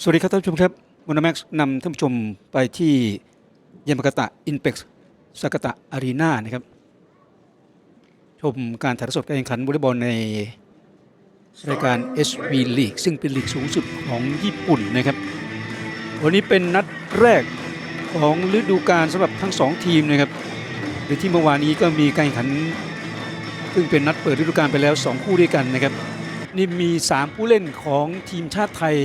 สวัสดีครับท่านผู้ชมครับมอนแม็กซ์นำท่านผู้ชมไปที่ยามากตะอินเ x กซ์สากตะอารีนานะครับ ชมการถ่ายทอดสดการแข่งขันวอลเลย์บอลในรายการ SV League ซึ่งเป็นลีกสูงสุดของญี่ปุ่นนะครับ วันนี้เป็นนัดแรกของฤดูกาลสำหรับทั้งสองทีมนะครับโดยที่เมื่อวานนี้ก็มีการแข่งขัน ซึ่งเป็นนัดเปิดฤดูกาลไปแล้ว 2 คู่ด้วยกันนะครับ นี่มี 3 ผู้เล่นของทีมชาติไทย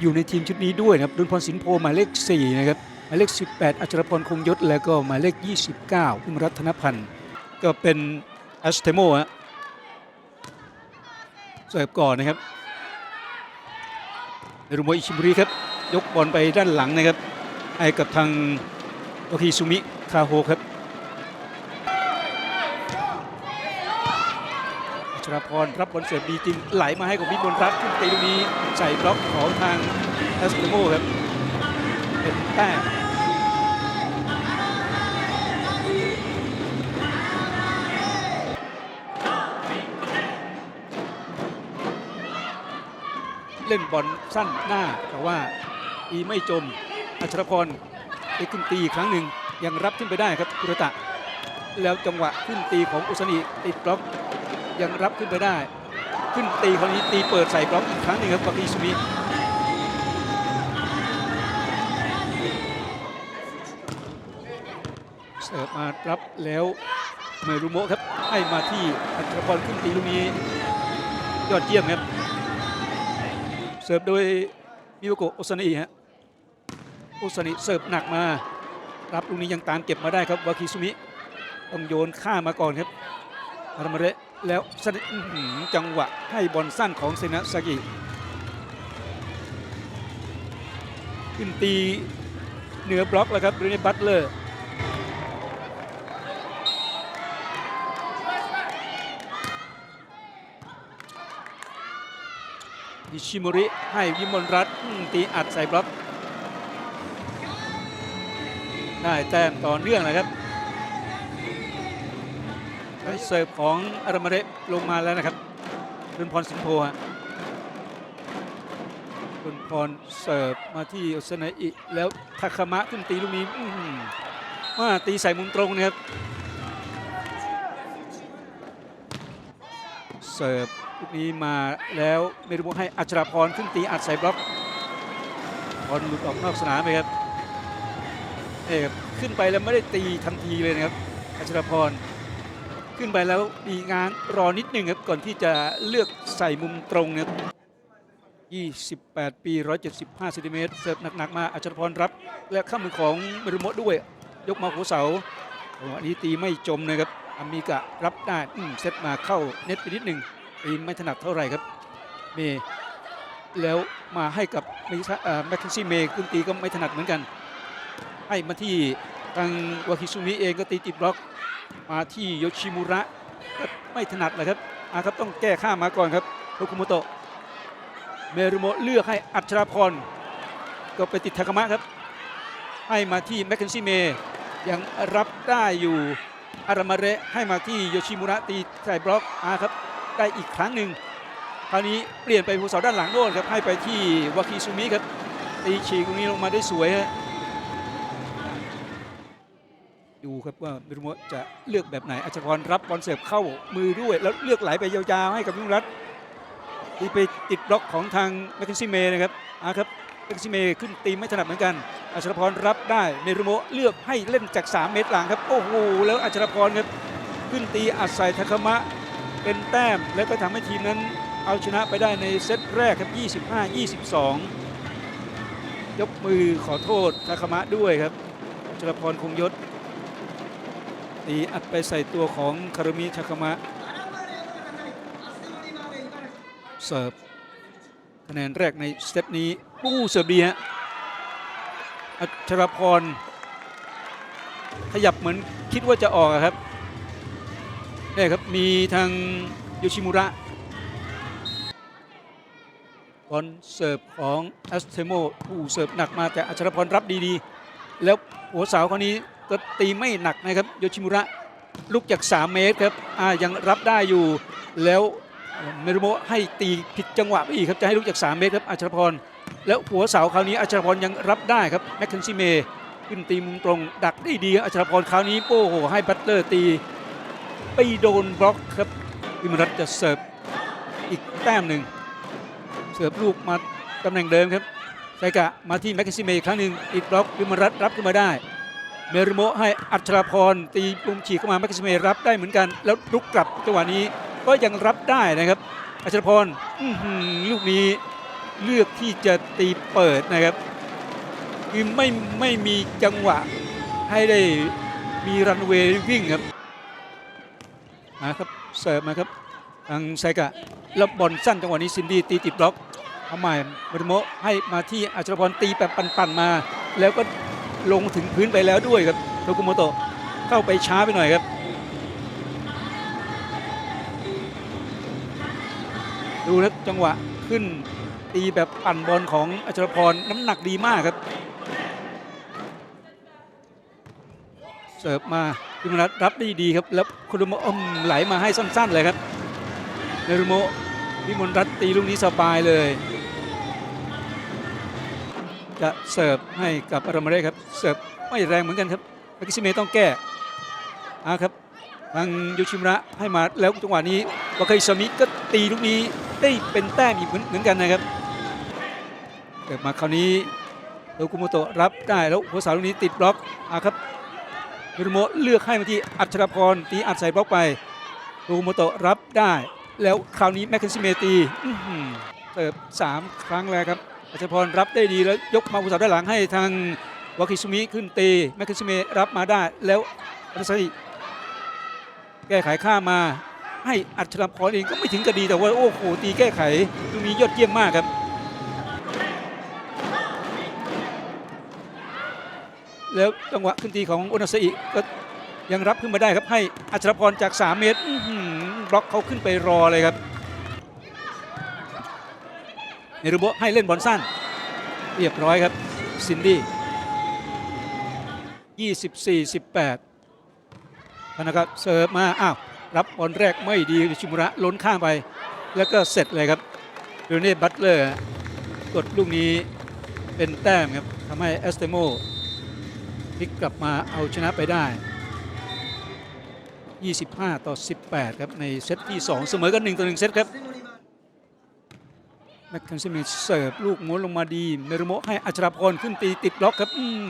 อยู่ในทีมชุดนี้ด้วยนะครับดุลพรสินโพหมายเลข4นะครับหมายเลข 18 อัชรพรคงยศ แล้วก็หมายเลข 29พึ่งรัตนพันธ์ก็เป็นอัสเทโมฮะเสิร์ฟก่อนนะครับเนรุโมอิชิบุริครับ ยกบอลไปด้านหลังนะครับให้กับทางโอคิซุมิคาโฮครับ ชรพรรับบอลเสิร์ฟดีจริง ไหลมาให้กับวิบลรัตน์ขึ้นตีลูกนี้ใส่บล็อกของทางแอสเตโมครับเป็นแต้มเล่นบอลสั้นหน้าแต่ว่าอีไม่จม อัชรพรไปขึ้นตีครั้งหนึ่งยังรับขึ้นไปได้ครับกุรตะ แล้วจังหวะขึ้นตีของอุสนิติดบล็อก ยังรับขึ้นไปได้ ขึ้นตีคราวนี้ตีเปิดใส่บล็อกอีกครั้งหนึ่งครับกับอิซุมิเสิร์ฟมารับแล้วเมรุโมครับให้มาที่อัชรพรขึ้นตีลูกนี้ยอดเยี่ยมครับ เสิร์ฟโดยมิโอโกโอซานิฮะโอซานิเสิร์ฟหนักมา รับลูกนี้ยังตามเก็บมาได้ครับวาคิซุมิต้องโยนข้ามาก่อนครับ รามาเระแล้วจังหวะให้บอลสั้นของเซนะซากิขึ้นตีเหนือบล็อกแล้วครับเรเนบัตเลอร์นิชิมุริให้วิมลรัตตีอัดใส่บล็อก ได้แต้มต่อเนื่องนะครับ เสิร์ฟของอารมาเระลงมาแล้วนะครับรุนพรสินโพฮะรุนพรเสิร์ฟมาที่อซานะอิแล้วทาคามะขึ้นตีลูกนี้ว่าตีใส่มุมตรงนะครับเสิร์ฟลูกนี้มาแล้วเมรุโมให้อัชราพรขึ้นตีอัดใส่บล็อกบอลหลุดออกนอกสนามไปครับเอกขึ้นไปแล้วไม่ได้ตีทันทีเลยนะครับอัชราพร ขึ้นไปแล้วมีงานรอนิดหนึ่งครับก่อนที่จะเลือกใส่มุมตรงนะครับ 28 ปี 175เซนติเมตรเสิร์ฟหนักๆมาอัชรพรรับ และข้ามมือของมรุโมะด้วย ยกมาหัวเสาจังหวะนี้ตีไม่จมนะครับอามิกะรับได้เซตมาเข้าเน็ตไปนิดหนึ่งตีไม่ถนัดเท่าไหร่ครับเมย์แล้วมาให้กับแมคคินซี่เมย์ขึ้นตีก็ไม่ถนัดเหมือนกัน ให้มาที่ทางวาคิซุมิเองก็ตีติดบล็อก มาที่โยชิมุระก็ไม่ถนัดเลยครับอาครับต้องแก้ข้ามาก่อนครับโทคุโมโตะเมรุโมเลือกให้อัชราพรก็ไปติดทากามะครับ ให้มาที่แมคเคนซี่เมย์ยังรับได้อยู่อารามาเระให้มาที่โยชิมุระตีใส่บล็อกอาครับได้อีกครั้งหนึ่งคราวนี้เปลี่ยนไปหัวเสาด้านหลังโน่นครับให้ไปที่วาคิซุมิครับตีฉีกตรงนี้ลงมาได้สวยฮะ ดูครับว่ามิรุโมะจะเลือกแบบไหนอัชรพรรับบอลเสิร์ฟเข้ามือด้วย แล้วเลือกไหลไปยาวๆให้กับวิมรัตที่ไปติดบล็อกของทางแมคเคนซี่เมย์นะครับอาครับแมคเคนซี่เมย์ขึ้นตีไม่ถนัดเหมือนกัน อัชรพรรับได้เมรุโมะเลือกให้เล่นจาก 3 เมตรหลังครับโอ้โหแล้วอัชรพรครับขึ้นตีอัดใส่ทาคามะเป็นแต้ม แล้วก็ทำให้ทีมนั้นเอาชนะไปได้ในเซตแรกครับ 25-22 ยกมือขอโทษทาคามะด้วยครับอัชรพรคงยศ ตีอัดไปใส่ตัวของคารุมิทาคามะเสิร์ฟคะแนนแรกในสเต็ปนี้ปู้เสิร์ฟดีฮะอัชรพร ขยับเหมือนคิดว่าจะออกครับนี่ครับ มีทางโยชิมุระบอลเสิร์ฟของอัสเทโมผู้เสิร์ฟหนักมาแต่อัชรพรรับดีๆ แล้วหัวเสาคนนี้ ก็ตีไม่หนักนะครับโยชิมุระลุกจาก 3 เมตรครับยังรับได้อยู่แล้วเมรุโมให้ตีผิดจังหวะไปอีกครับจะให้ลุกจาก 3 เมตรครับอัชรพร แล้วหัวเสาคราวนี้อัชรพรยังรับได้ครับแมคเคนซี่เมย์ขึ้นตีมุมตรง ดักได้ดีอัชรพรคราวนี้โอ้โหให้บัตเลอร์ตีไปโดนบล็อกครับวิมรัตจะเสิร์ฟอีกแต้มหนึ่งเสิร์ฟลูกมาตำแหน่งเดิมครับไซกะมาที่แมคเคนซี่เมย์อีกครั้งหนึ่งอีกบล็อกวิมรัตรับขึ้นมาได้ เมรุโมให้อัชรพรตีปุ่มฉีกเข้ามาแมคคิสเมรับได้เหมือนกัน แล้วลุกกลับจังหวะนี้ก็ยังรับได้นะครับ อัชรพรลูกนี้เลือกที่จะตีเปิดนะครับคือไม่ไม่มีจังหวะให้ได้มีรันเวย์วิ่งครับมาครับเสิร์ฟมาครับทางไซกะแล้วบอลสั้นจังหวะนี้ซินดี้ตีติดบล็อกทำไมเมรุโมให้มาที่อัชรพรตีแบบปั่นๆมา แล้วก็ ลงถึงพื้นไปแล้วด้วยครับโทกุโมโตะเข้าไปช้าไปหน่อยครับดูนะจังหวะขึ้นตีแบบปั่นบอลของอัชรพรน้ำหนักดีมากครับ เสิร์ฟมาพิมรัตรับได้ดีครับ แล้วคุรุโมะอมไหลมาให้สั้นๆเลยครับเนรุโมะพิมลรัตตีลูกนี้สบายเลย จะเสิร์ฟให้กับอารามเรครับเสิร์ฟไม่แรงเหมือนกันครับมากิซิเมต้องแก้อาครับทางโยชิมระให้มาแล้วจังหวะนี้วาคาอิซามิก็ตีลูกนี้ได้เป็นแต้มอีกเหมือนเหมือนกันนะครับเกิดมาคราวนี้โดกุโมโตะรับได้แล้วหัวสาวลูกนี้ติดบล็อกอาครับมิรุโมะเลือกให้มาที่อัชรพรตีอัดใส่บล็อกไปโดกุโมโตะรับได้ แล้วคราวนี้แมคเคนซิเมตีเสิร์ฟสามครั้งแล้วครับ อัชรพรรับได้ดีแล้วยกมาอุตสาห์ด้านหลังให้ทางวาคิซุมิขึ้นตีแมคคิสเมรับมาได้แล้วอันซาริแก้ไขข้ามาให้อัชรพรเองก็ไม่ถึงกระดีแต่ว่าโอ้โหตีแก้ไขตรงนี้ยอดเยี่ยมมากครับ แล้วจังหวะขึ้นตีของโอนาซาอิก็ยังรับขึ้นมาได้ครับให้อัชรพรจาก 3 เมตรบล็อกเขาขึ้นไปรอเลยครับ เนรุโบให้เล่นบอลสั้น เรียบร้อยครับ ซินดี้24 18ธนากะเสิร์ฟมา อ้าว รับบอลแรกไม่ดีชิมุระล้นข้างไป แล้วก็เสร็จเลยครับโรเน่บัตเลอร์กดลูกนี้เป็นแต้มครับทำให้แอสเตโมพลิกกลับมาเอาชนะไปได้ 25 ต่อ 18 ครับ ในเซตที่ 2 เสมอกัน 1 ต่อ 1 เซตครับ แมคคันซิมิเสิร์ฟลูกม้วนลงมาดีเมรุโมะให้อัชราพรขึ้นตีติดล็อกครับอืม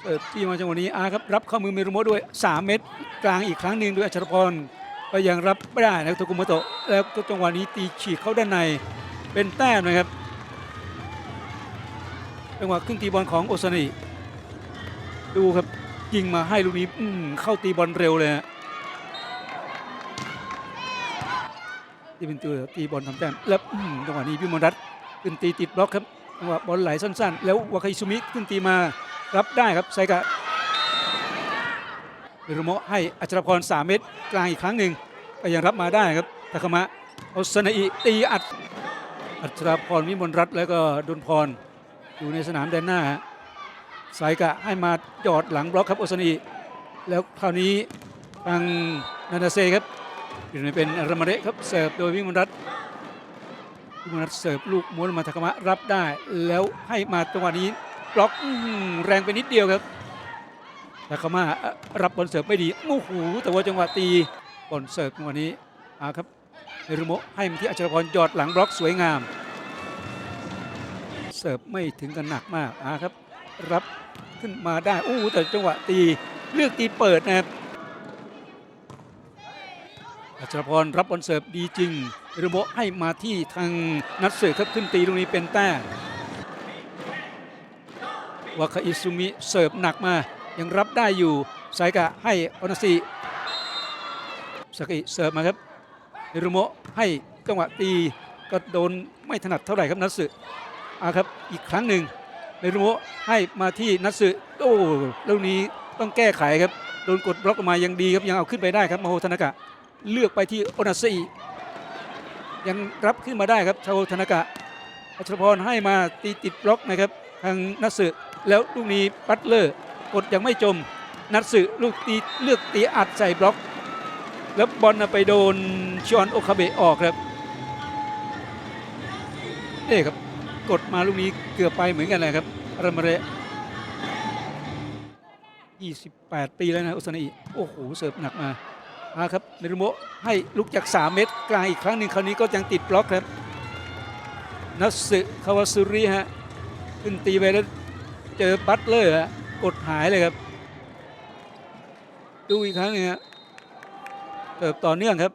เสิร์ฟที่มาจังหวะนี้อาครับรับเข้ามือเมรุโมะด้วย 3 เม็ดกลางอีกครั้งหนึ่งด้วยอัชราพรก็ยังรับไม่ได้นะโทกุมโตะแล้วก็จังหวะนี้ตีฉีกเข้าด้านในเป็นแต้มนะครับจังหวะขึ้นตีบอลของโอซานิดูครับยิงมาให้ลูกนี้เข้าตีบอลเร็วเลยฮะ ที่เป็นตัวตีบอลทำแต้มแล้วจังหวะนี้พิมลรัตน์ขึ้นตีติดบล็อกครับจังหวะบอลไหลสั้นๆ แล้ววาคาอิซุมิขึ้นตีมารับได้ครับไซกะเรุโมะให้อัชรพร3เมตรกลางอีกครั้งหนึ่งก็ยังรับมาได้ครับทาคามะเอาสนาอิตีอัดอัชรพรวิมลรัตน์แล้วก็ดนพรอยู่ในสนามแดนหน้าไซกะให้มาจอดหลังบล็อกครับโอสนาอิแล้วคราวนี้ทางนานาเซครับ อยู่ในเป็นรามเระครับเสิร์ฟโดยวิมลรัตน์วิมลรัตน์เสิร์ฟลูกม้วนมาทากามะรับได้ แล้วให้มาจังหวะนี้บล็อกแรงไปนิดเดียวครับทากามะรับบอลเสิร์ฟไม่ดีโอ้โหแต่ว่าจังหวะตีบอลเสิร์ฟจังหวะนี้อาครับเฮรุโมะให้มาที่อัชรพรยอดหลังบล็อกสวยงาม เสิร์ฟไม่ถึงกันหนักมากอาครับ รับขึ้นมาได้โอ้โหแต่จังหวะตีเลือกตีเปิดนะครับ อัชรพรรับบอลเสิร์ฟดีจริงเรโบให้มาที่ทางนัดเสิร์ฟครับขึ้นตีตรงนี้เป็นแต้มวาคาอิซุมิเสิร์ฟหนักมา ยังรับได้อยู่ไซกะให้อนาซิสกิเสิร์ฟมาครับเรโมะให้จังหวะตีก็โดนไม่ถนัดเท่าไหร่ครับนัสึอาครับอีกครั้งหนึ่งเรโมะให้มาที่นัสึโอ้ลูกนี้ต้องแก้ไขครับโดนกดบล็อกออกมายังดีครับยังเอาขึ้นไปได้ครับมาโฮธนากะ เลือกไปที่โอนาซียังรับขึ้นมาได้ครับชาวธนกะอัชรพรให้มาตีติดบล็อกนะครับทางนัสึแล้วลูกนี้ปัตเลอร์กดยังไม่จม นัสึลูกตีเลือกตีอัดใส่บล็อก แล้วบอลไปโดนชอนโอคาเบะออกครับนี่ครับกดมาลูกนี้เกือบไปเหมือนกันนะครับอารามาเระ28 ปีแล้วนะอุสนาอิโอ้โหเสิร์ฟหนักมา อาครับเมรุโมะให้ลูกจาก 3 เมตรกลางอีกครั้งหนึ่งคราวนี้ก็ยังติดบล็อกครับนัสสึคาวาซุริฮะขึ้นตีไปแล้วเจอบัตเลอร์ฮะกดหายเลยครับ ดูอีกครั้งนึงฮะเสิร์ฟต่อเนื่องครับ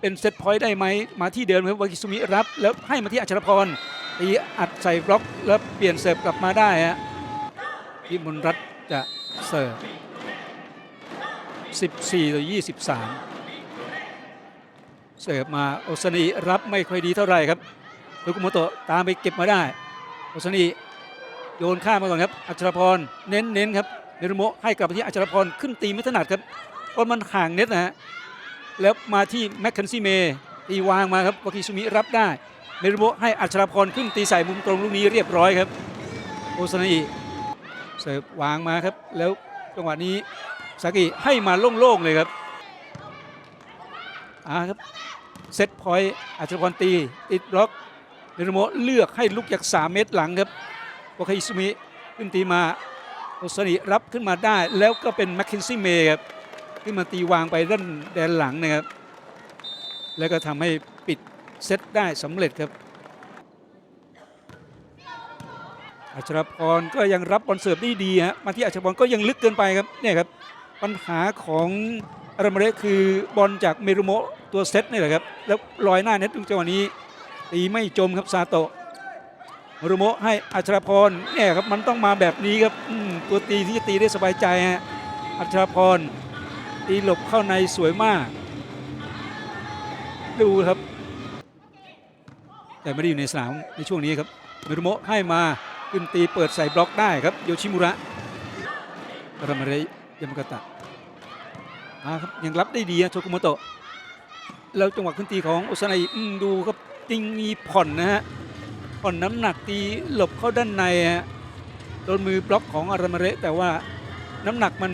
เป็นเซตพอยต์ได้ไหมมาที่เดิมครับวากิสุมิรับ แล้วให้มาที่อัชรพรตีอัดใส่บล็อกแล้วเปลี่ยนเสิร์ฟกลับมาได้ฮะพิมลรัตจะเสิร์ฟ 14 ต่อ 23 เสิร์ฟมาโอซานิรับไม่ค่อยดีเท่าไหร่ครับโดกุโมโตะตามไปเก็บมาได้โอซานิโยนข้ามมาก่อนครับ อัชรพรเน้นเน้นครับเนรุโมะให้กลับไปที่อัชรพรขึ้นตีไม่ถนัดครับเพราะมันห่างเน็ตนะฮะแล้วมาที่แมคเคนซี่เมย์ตีวางมาครับวากิซุมิรับได้เนรุโมะให้อัชรพรขึ้นตีใส่มุมตรงลูกนี้เรียบร้อยครับ โอซานิเสิร์ฟวางมาครับ แล้วจังหวะนี้ ซากิให้มาโล่งๆเลยครับอ่าครับเซตพอยต์อัชรพรตีติดบล็อกเนรุโมเลือกให้ลุกจาก 3 เมตรหลังครับวากิซุมิขึ้นตีมาโอซานิรับขึ้นมาได้ แล้วก็เป็นแมคเคนซี่เมย์ครับขึ้นมาตีวางไปด้านแดนหลังนะครับ แล้วก็ทำให้ปิดเซตได้สำเร็จครับอัชรพรก็ยังรับบอลเสิร์ฟได้ดีฮะมาที่อัชรพรก็ยังลึกเกินไปครับเนี่ยครับ ปัญหาของอารามาเรคือบอลจากเมรุโมะตัวเซตนี่แหละครับ แล้วลอยหน้าเน็ตตรงจังหวะนี้ตีไม่จมครับซาโตะเมรุโมะให้อัชรพรเนี่ยครับมันต้องมาแบบนี้ครับตัวตีที่จะตีได้สบายใจฮะอัชรพรตีหลบเข้าในสวยมาก ดูครับ แต่ไม่ได้อยู่ในสนามในช่วงนี้ครับเมรุโมะให้มาขึ้นตีเปิดใส่บล็อกได้ครับโยชิมุระอรามาเรยยามากาตะ อ่าครับยังรับได้ดีนะโชกุโมโตะแล้วจังหวะขึ้นตีของโอซาไนอืมดูครับติงมีผ่อนนะฮะผ่อนน้ำหนักตีหลบเข้าด้านในฮะโดนมือบล็อกของอารามเระแต่ว่าน้ำหนักมัน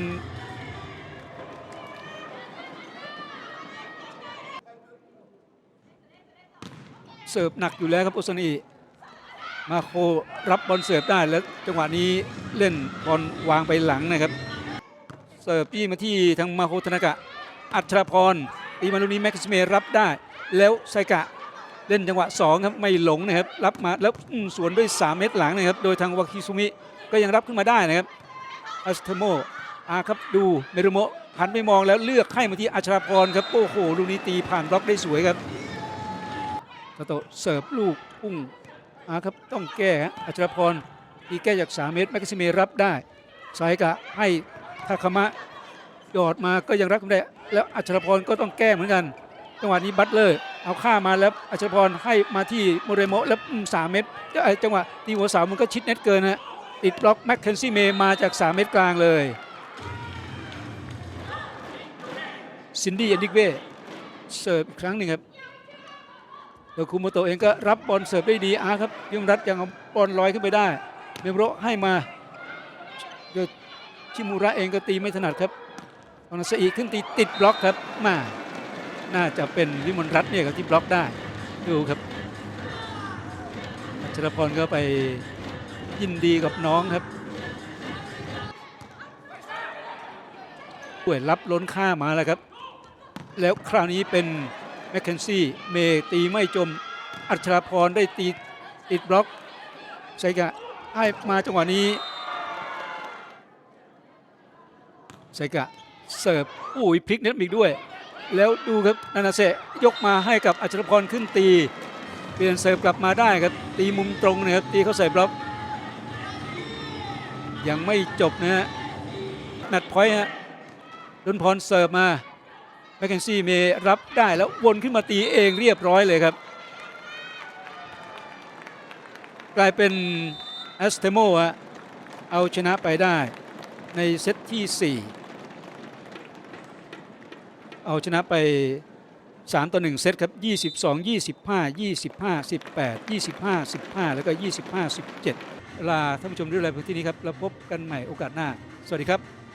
เสิร์ฟหนักอยู่แล้วครับโอซานีมาโครับ บอลเสิร์ฟได้แล้วจังหวะนี้เล่นบอลวางไปหลังนะครับ เสิร์ฟพี่มาที่ทางมาโคธนากะ อัชรพรตีมาลูกนี้แม็กซ์เมรับได้ แล้วไซกะเล่นจังหวะ2ครับไม่หลงนะครับรับมาแล้วสวนด้วย 3 เมตรหลังนะครับโดยทางวาคิซุมิก็ยังรับขึ้นมาได้นะครับอัสเทโมอาครับดูเมรุโมหันไปมองแล้วเลือกให้มาที่อัชรพรครับโอ้โหลูกนี้ตีผ่านบล็อกได้สวยครับสโตเสิร์ฟลูกพุ่งอาครับต้องแก้อัชรพรที่แก้จาก 3 เมตรแม็กซิเมรับได้สายกะให้ ทาคามะยอดมาก็ยังรักไม่ได้ แล้วอัชรพรก็ต้องแก้เหมือนกัน จังหวะนี้บัตเลอร์เอาข้ามาแล้วอัชรพรให้มาที่โมเรโมแล้วอืมเมตรก็ไอ้จังหวะตีหัวเสามันก็ชิดเน็ตเกินฮะติดบล็อกแม็กเคนซี่เมย์มาจาก 3 เมตรกลางเลยซินดี้อันดิกเว่เสิร์ฟอีกครั้งหนึ่งครับโดยคุโมโตเองก็รับบอลเสิร์ฟได้ดีอาครับยมรัตยังเอาบอลลอยขึ้นไปได้เมโรให้มาโดย ชิมูระเองก็ตีไม่ถนัดครับอนาซาอิขึ้นตีติดบล็อกครับมาน่าจะเป็นวิมลรัตน์เนี่ยครับที่บล็อกได้ดูครับอัชรพรก็ไปยินดีกับน้องครับด้วยรับล้นค่ามาแล้วครับ แล้วคราวนี้เป็นแมคเคนซี่เมตีไม่จมอัชรพรได้ตีติดบล็อกไซกะให้มาจังหวะนี้ ไซกะเสิร์ฟอุ้ยพลิกเน็ตอีกด้วย แล้วดูครับนานาเซยกมาให้กับอัชรพรขึ้นตี เปลี่ยนเสิร์ฟกลับมาได้ครับตีมุมตรงนะครับตีเขาใส่บล็อก ยังไม่จบนะฮะแมตช์พอยฮะดนพรเสิร์ฟมาแมคเคนซี่เมรับได้แล้ววนขึ้นมาตีเองเรียบร้อยเลยครับ กลายเป็นแอสเทโมะเอาชนะไปได้ในเซตที่ 4 เอาชนะไป 3 ต่อ 1 เซตครับ 22 25 25 18 25 15 แล้วก็ 25 17 ลาท่านผู้ชมด้วยรายพื้นที่นี้ครับ แล้วพบกันใหม่โอกาสหน้า สวัสดีครับ